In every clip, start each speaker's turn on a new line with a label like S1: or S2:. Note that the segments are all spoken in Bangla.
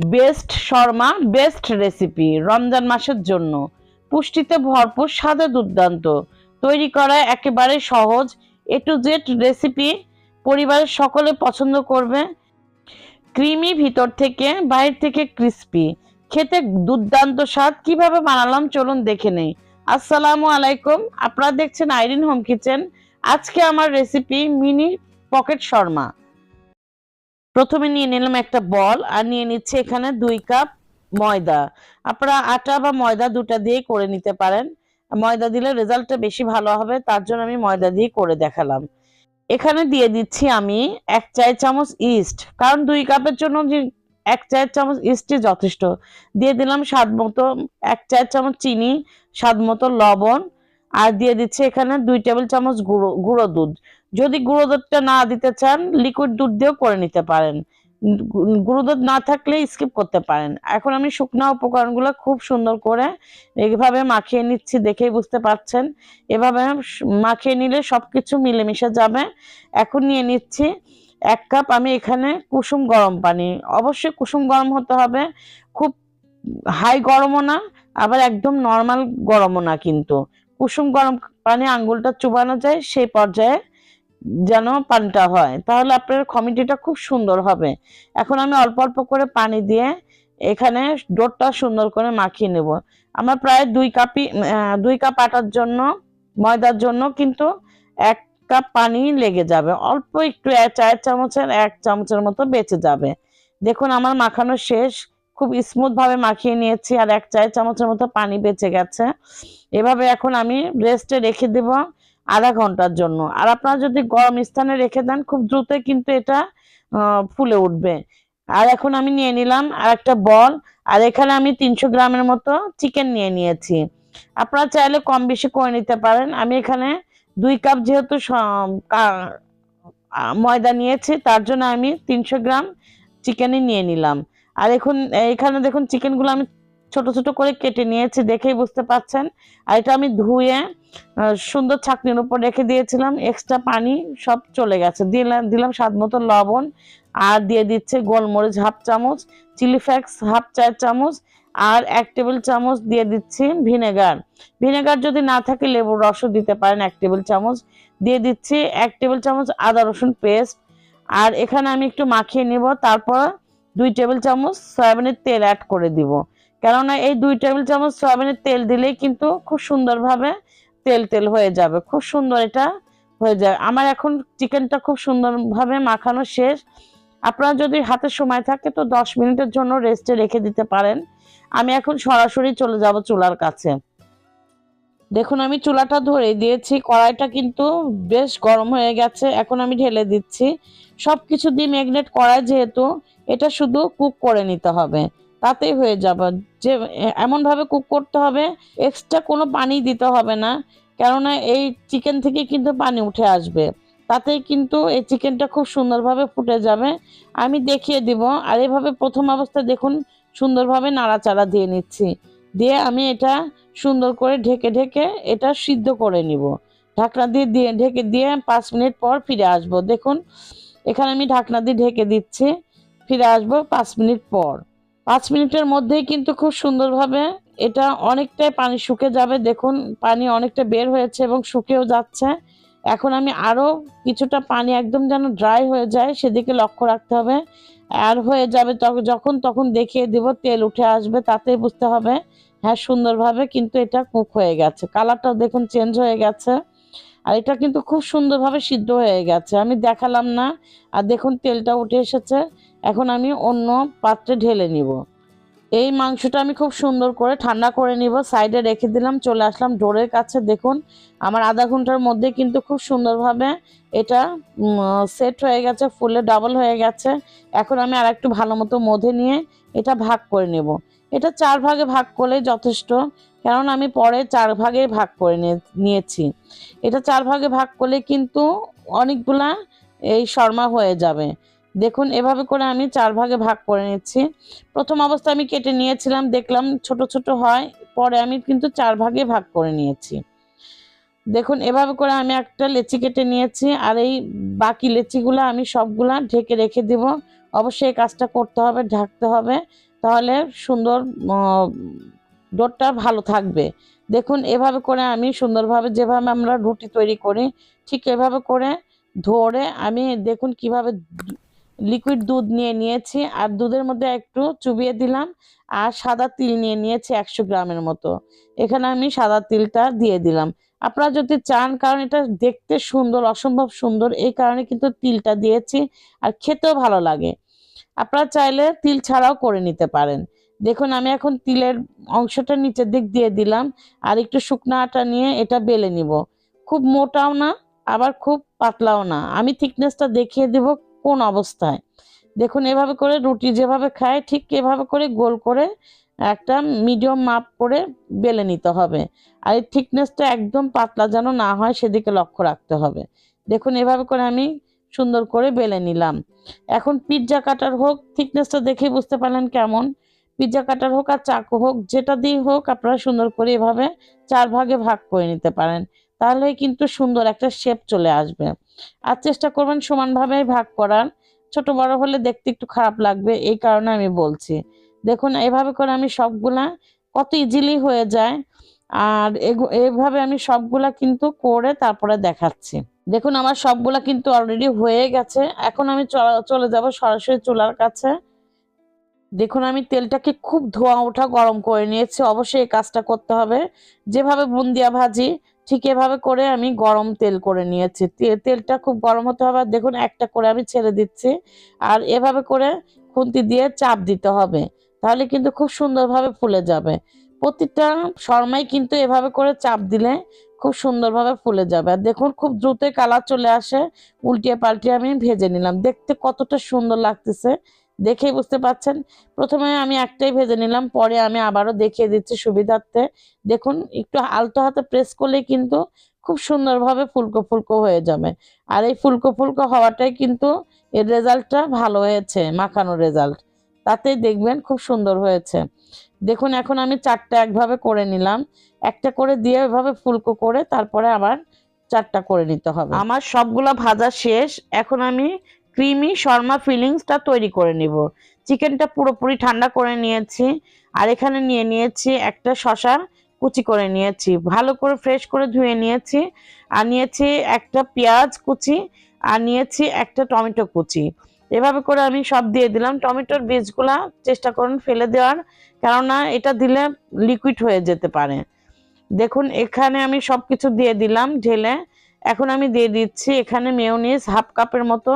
S1: Best Sharma, best recipe Ramzan মাসের জন্য। পুষ্টিতে ভরপুর স্বাদে দুর্দান্ত। তৈরি করা একেবারে সহজ, এ টু জেড রেসিপি পরিবারের সকলে পছন্দ করবে। ক্রিমি ভিতর থেকে বাইরে থেকে ক্রিস্পি। খেতে দুর্দান্ত স্বাদ। কীভাবে বানালাম চলুন দেখে নেই। আসসালামু আলাইকুম। আপনারা দেখছেন আইরিন হোম কিচেন। আজকে আমার রেসিপি মিনি পকেট শর্মা। প্রথমে নিয়ে নিলাম একটা বল আর নিয়ে নিচ্ছে এখানে দুই কাপ ময়দা। আপনারা আটা বা ময়দা দুটা দিয়ে করে নিতে পারেন। ময়দা দিলে রেজাল্টটা বেশি ভালো হবে, তার জন্য আমি ময়দা দিয়ে করে দেখালাম। এখানে দিয়ে দিচ্ছি আমি এক চায়ের চামচ ইস্ট, কারণ দুই কাপের জন্য এক চায়ের চামচ ইস্টই যথেষ্ট। দিয়ে দিলাম স্বাদ মতো এক চায়ের চামচ চিনি, স্বাদ মতো লবণ আর দিয়ে দিচ্ছি এখানে দুই টেবিল চামচ গুঁড়ো গুঁড়ো দুধ। যদি গুঁড়ো দুধটা না দিতে চান লিকুইড দুধ দিয়েও করে নিতে পারেন। গুঁড়ো দুধ না থাকলে স্কিপ করতে পারেন। এখন আমি শুকনো উপকরণগুলো খুব সুন্দর করে এইভাবে মাখিয়ে নিচ্ছি দেখেই বুঝতে পারছেন। এভাবে মাখিয়ে নিলে সব কিছু মিলেমিশে যাবে। এখন নিয়ে নিচ্ছি এক কাপ আমি এখানে কুসুম গরম পানি। অবশ্যই কুসুম গরম হতে হবে। খুব হাই গরমও না, আবার একদম নর্মাল গরমও না কিন্তু। কুসুম গরম পানি আঙ্গুলটা চুবানো যায়, সেই পর্যায়ে যেন পানিটা হয়। তাহলে আপনার কমিটিটা খুব সুন্দর হবে। এখন আমি অল্প অল্প করে পানি দিয়ে এখানে ডোরটা সুন্দর করে মাখিয়ে নেব। আমার প্রায় দুই কাপি দুই কাপ আটার জন্য, ময়দার জন্য কিন্তু এক কাপ পানি লেগে যাবে। অল্প একটু চায়ের চামচের, এক চামচের মতো বেঁচে যাবে। দেখুন, আমার মাখানো শেষ। খুব স্মুথ ভাবে মাখিয়ে নিয়েছি আর এক চায়ের চামচের মতো পানি বেঁচে গেছে। এভাবে এখন আমি রেস্টে রেখে দেব আধা ঘণ্টার জন্য। আর আপনারা যদি গরম স্থানে রেখে দেন, খুব দ্রুত কিন্তু এটা ফুলে উঠবে। আর এখন আমি নিয়ে নিলাম আর একটা বল। আর এখানে আমি তিনশো গ্রামের মতো চিকেন নিয়ে নিয়েছি। আপনারা চাইলে কম বেশি করে নিতে পারেন। আমি এখানে দুই কাপ যেহেতু ময়দা নিয়েছি, তার জন্য আমি তিনশো গ্রাম চিকেনই নিয়ে নিলাম। আর এখন এখানে দেখুন চিকেনগুলো আমি ছোট ছোট করে কেটে নিয়েছি, দেখেই বুঝতে পাচ্ছেন। আর এটা আমি ধুয়ে সুন্দর ছাকনির উপর রেখে দিয়েছিলাম এক্সট্রা পানি, সব চলে গেছে। দিলাম দিলাম স্বাদ মতো লবণ, আর দিয়ে দিচ্ছে গোলমরিচ হাফ চামচ, চিলি ফ্লেক্স হাফ চার চামচ, আর এক টেবিল চামচ দিয়ে দিচ্ছি ভিনেগার। ভিনেগার যদি না থাকে, লেবুর রসও দিতে পারেন এক টেবিল চামচ। দিয়ে দিচ্ছি এক টেবিল চামচ আদা রসুন পেস্ট। আর এখানে আমি একটু মাখিয়ে নিব, তারপর দুই টেবিল চামচ সয়াবিনের তেল অ্যাড করে দিব। কেননা এই দুই টেবিল চামচ সয়াবিনের তেল দিলেই কিন্তু খুব সুন্দরভাবে তেল তেল হয়ে যাবে। খুব সুন্দর এটা হয়ে যায়। আমার এখন চিকেনটা খুব সুন্দরভাবে মাখানো শেষ। আপনার যদি হাতে সময় থাকে তো দশ মিনিটের জন্য রেস্টে রেখে দিতে পারেন। আমি এখন সরাসরি চলে যাব চুলার কাছে। দেখুন, আমি চুলাটা ধরে দিয়েছি, কড়াইটা কিন্তু বেশ গরম হয়ে গেছে, এখন আমি ঢেলে দিচ্ছি। সব কিছু দিয়ে ম্যাগনেট করা যেহেতু, এটা শুধু কুক করে নিতে হবে, তাতেই হয়ে যাবে। যে, এমনভাবে কুক করতে হবে, এক্সট্রা কোনো পানি দিতে হবে না, কেননা এই চিকেন থেকে কিন্তু পানি উঠে আসবে। তাতেই কিন্তু এই চিকেনটা খুব সুন্দরভাবে ফুটে যাবে। আমি দেখিয়ে দিব, আর এভাবে প্রথম অবস্থায় দেখুন, সুন্দরভাবে নাড়াচাড়া দিয়ে নিচ্ছি। দিয়ে আমি এটা সুন্দর করে ঢেকে ঢেকে এটা সিদ্ধ করে নিব। ঢাকনা দিয়ে দিয়ে ঢেকে দিয়ে পাঁচ মিনিট পর ফিরে আসব। দেখুন, এখানে আমি ঢাকনা দিয়ে ঢেকে দিচ্ছি। ফিরে আসব পাঁচ মিনিট পর। পাঁচ মিনিটের মধ্যেই কিন্তু খুব সুন্দরভাবে এটা অনেকটাই পানি শুকে যাবে। দেখুন, পানি অনেকটা বের হয়েছে এবং শুকেও যাচ্ছে। এখন আমি আরও কিছুটা পানি একদম যেন ড্রাই হয়ে যায়, সেদিকে লক্ষ্য রাখতে হবে। আর হয়ে যাবে যখন তখন দেখিয়ে দিব, তেল উঠে আসবে, তাতেই বুঝতে হবে হ্যাঁ সুন্দরভাবে কিন্তু এটা কুক হয়ে গেছে। কালারটাও দেখুন চেঞ্জ হয়ে গেছে, আর এটা কিন্তু খুব সুন্দরভাবে সিদ্ধ হয়ে গেছে। আমি দেখালাম না, আর দেখুন তেলটা উঠে এসেছে, এখন আমি অন্য পাত্রে ঢেলে নিব। এই মাংসটা আমি খুব সুন্দর করে ঠান্ডা করে নিব, সাইডে রেখে দিলাম, চলে আসলাম ডোরের কাছে। দেখুন, আমার আধা ঘণ্টার মধ্যে কিন্তু খুব সুন্দরভাবে এটা সেট হয়ে গেছে, ফুলে ডাবল হয়ে গেছে। এখন আমি আর একটু ভালো মতো মধে নিয়ে এটা ভাগ করে নেব। এটা চার ভাগে ভাগ করলে যথেষ্ট, কারণ আমি পরে চার ভাগে ভাগ করে নিয়ে- নিয়েছি। এটা চার ভাগে ভাগ করলে কিন্তু অনেকগুলা এই শর্মা হয়ে যাবে। দেখুন, এভাবে করে আমি চার ভাগে ভাগ করে নিচ্ছি। প্রথম অবস্থায় আমি কেটে নিয়েছিলাম, দেখলাম ছোট ছোট হয়, পরে আমি কিন্তু চার ভাগে ভাগ করে নিয়েছি। দেখুন, এভাবে করে আমি একটা লেচি কেটে নিয়েছি, আর এই বাকি লেচিগুলো আমি সবগুলা ঢেকে রেখে দিব। অবশ্যই এই কাজটা করতে হবে, ঢাকতে হবে, তাহলে সুন্দর ডোরটা ভালো থাকবে। দেখুন, এভাবে করে আমি সুন্দরভাবে যেভাবে আমরা রুটি তৈরি করি, ঠিক এভাবে করে ধরে আমি দেখুন কীভাবে লিকুইড দুধ নিয়ে নিয়েছি, আর দুধের মধ্যে একটু চুবিয়ে দিলাম, আর সাদা তিল নিয়ে নিয়েছি একশো গ্রামের মতো। এখানে আমি সাদা তিলটা দিয়ে দিলাম। আপনারা যদি চান, কারণ এটা দেখতে সুন্দর, অসম্ভব সুন্দর, এই কারণে কিন্তু তিলটা দিয়েছি, আর খেতেও ভালো লাগে। আপনারা চাইলে তিল ছাড়াও করে নিতে পারেন। দেখুন, আমি এখন তিলের অংশটা নিচের দিক দিয়ে দিলাম, আর একটু শুকনো আটা নিয়ে এটা বেলে নিব। খুব মোটাও না, আবার খুব পাতলাও না। আমি থিকনেসটা দেখিয়ে দেব কোন অবস্থায়? দেখুন, এভাবে করে রুটি যেভাবে খায়, ঠিক এভাবে করে গোল করে একটা মিডিয়াম মাপ করে বেলে নিতে হবে। আর এই থিকনেসটা একদম পাতলা যেন না হয়, সেদিকে লক্ষ্য রাখতে হবে। দেখুন, এভাবে করে আমি সুন্দর করে বেলে নিলাম। এখন পিৎজা কাটার হোক, থিকনেসটা দেখে বুঝতে পারলেন কেমন। পিৎজা কাটার হোক আর চাকু হোক, যেটা দিয়ে হোক, আপনারা সুন্দর করে এভাবে চার ভাগে ভাগ করে নিতে পারেন। তাহলে কিন্তু সুন্দর একটা শেপ চলে আসবে। আর চেষ্টা করবেন সমানভাবে ভাগ করার। ছোট বড় হলে দেখতে একটু খারাপ লাগবে, এই কারণে আমি বলছি। দেখুন, এভাবে করে আমি সবগুলা কত ইজিলি হয়ে যায়। আর এভাবে আমি সবগুলা কিন্তু করে তারপরে দেখাচ্ছি। দেখুন, আমার সবগুলা কিন্তু অলরেডি হয়ে গেছে। এখন আমি চলে যাব সরাসরি চুলার কাছে। দেখুন, আমি তেলটাকে খুব ধোয়া ওঠা গরম করে নিয়েছি। অবশ্যই এই কাজটা করতে হবে। যেভাবে বুন্দিয়া ভাজি ঠিক এভাবে করে আমি গরম তেল করে নিয়েছি। তেলটা খুব গরম হতে হবে। দেখুন, একটা করে আমি ছেড়ে দিচ্ছি। আর এভাবে করে খুন্তি দিয়ে চাপ দিতে হবে। তাহলে কিন্তু খুব সুন্দরভাবে ফুলে যাবে। প্রতিটা শর্মাই কিন্তু এভাবে করে চাপ দিলে খুব সুন্দরভাবে ফুলে যাবে। আর দেখুন, খুব দ্রুতই কালার চলে আসে। উল্টিয়ে পাল্টিয়ে আমি ভেজে নিলাম। দেখতে কতটা সুন্দর লাগতেছে। দেখেই বুঝতে পাচ্ছেন প্রথমে আমি একটাই ভেজে নিলাম, পরে আমি আবারও দেখিয়ে দিচ্ছি সুবিধার্থে। দেখুন, একটু আলতো হাতে প্রেস করলে কিন্তু খুব সুন্দরভাবে ফুলকো ফুলকো হয়ে যাবে। আর এই ফুলকো ফুলকো হওয়াটাই কিন্তু এর রেজাল্টটা ভালো হয়েছে, মাখানো রেজাল্ট। তাতেই দেখবেন খুব সুন্দর হয়েছে। দেখুন, এখন আমি চারটা একভাবে করে নিলাম। একটা করে দিয়ে এভাবে ফুলকো করে তারপরে আবার চারটা করে নিতে হবে। আমার সবগুলা ভাজা শেষ। এখন আমি ক্রিমি শর্মা ফিলিংসটা তৈরি করে নিব। চিকেনটা পুরোপুরি ঠান্ডা করে নিয়েছি আর এখানে নিয়ে নিয়েছি একটা শশা কুচি করে নিয়েছি। ভালো করে ফ্রেশ করে ধুয়ে নিয়েছি আর নিয়েছি একটা পেঁয়াজ কুচি আর নিয়েছি একটা টমেটো কুচি। এভাবে করে আমি সব দিয়ে দিলাম। টমেটোর বীজগুলা চেষ্টা করুন ফেলে দেওয়ার, কেননা এটা দিলে লিকুইড হয়ে যেতে পারে। দেখুন, এখানে আমি সব কিছু দিয়ে দিলাম ঢেলে। এখন আমি দিয়ে দিচ্ছি এখানে মেয়নিজ হাফ কাপের মতো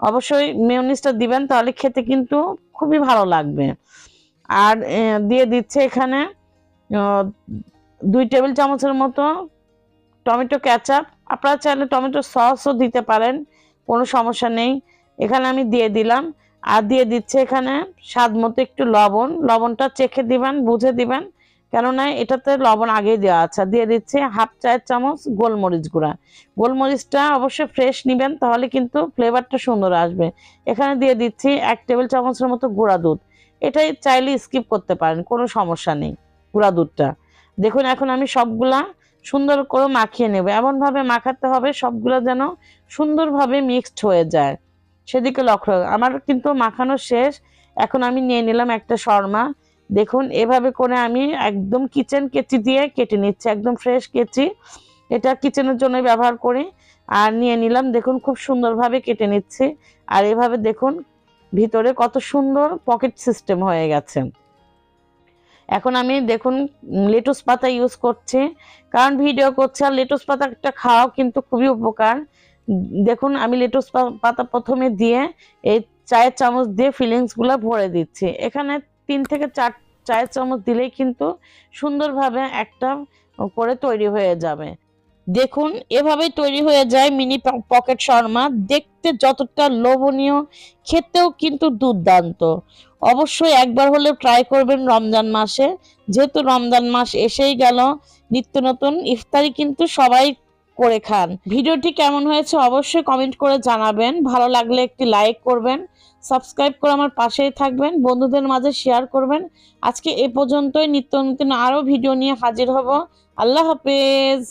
S1: অবশ্যই মেয়নিজটা দিবেন, তাহলে খেতে কিন্তু খুবই ভালো লাগবে। আর দিয়ে দিচ্ছে এখানে দুই টেবিল চামচের মতো টমেটো ক্যাচাপ আপনারা চাইলে টমেটো সসও দিতে পারেন, কোনো সমস্যা নেই। এখানে আমি দিয়ে দিলাম। আর দিয়ে দিচ্ছে এখানে স্বাদ মতো একটু লবণ। লবণটা চেখে দিবেন, বুঝে দিবেন। কেননা এটাতে লবণ আগেই দেওয়া আছে। দিয়ে দিচ্ছে হাফ চায়ের চামচ গোলমরিচ গুঁড়া। গোলমরিচটা অবশ্যই ফ্রেশ নেবেন, তাহলে কিন্তু ফ্লেভারটা সুন্দর আসবে। এখানে দিয়ে দিচ্ছি এক টেবিল চামচের মতো গুঁড়া দুধ। এটাই চাইলে স্কিপ করতে পারেন, কোনো সমস্যা নেই গুঁড়া দুধটা। দেখুন, এখন আমি সবগুলা সুন্দর করে মাখিয়ে নেব। এমনভাবে মাখাতে হবে সবগুলো যেন সুন্দরভাবে মিক্সড হয়ে যায়। সেদিকে লক্ষ্য আমার কিন্তু মাখানো শেষ। এখন আমি নিয়ে নিলাম একটা শর্মা। দেখুন, এভাবে করে আমি একদম কিচেন কেচি দিয়ে কেটে নিচ্ছি, একদম ফ্রেশ কেচি। এটা কিচেনের জন্য ব্যবহার করি। আর নিয়ে নিলাম, দেখুন, খুব সুন্দরভাবে কেটে নিচ্ছি। আর এভাবে দেখুন, ভিতরে কত সুন্দর পকেট সিস্টেম হয়ে গেছে। এখন আমি দেখুন লেটুস পাতা ইউজ করছি। কারণ ভিডিও করছি, আর লেটুস পাতাটা খাওয়াও কিন্তু খুবই উপকার। দেখুন, আমি লেটুস পাতা প্রথমে দিয়ে এই চায়ের চামচ দিয়ে ফিলিংসগুলো ভরে দিচ্ছি। এখানে তিন থেকে চার চায়ের চামচ দিলেই কিন্তু সুন্দরভাবে একটা করে তৈরি হয়ে যাবে। দেখুন, এভাবেই তৈরি হয়ে যায় মিনি পকেট শর্মা। দেখতে যতটা লোভনীয়, খেতেও কিন্তু দুর্দান্ত। অবশ্যই একবার হলে ট্রাই করবেন রমজান মাসে। যেহেতু রমজান মাস এসেই গেল, নিত্য নতুন ইফতারি কিন্তু সবাই করে খান। ভিডিওটি কেমন হয়েছে অবশ্যই কমেন্ট করে জানাবেন। ভালো লাগলে একটি লাইক করবেন সাবস্ক্রাইব করে আমার পাশেই থাকবেন, বন্ধুদের মাঝে শেয়ার করবেন। আজকে এ পর্যন্তই, নিত্য নতুন আরও ভিডিও নিয়ে হাজির হব। আল্লাহ হাফেজ।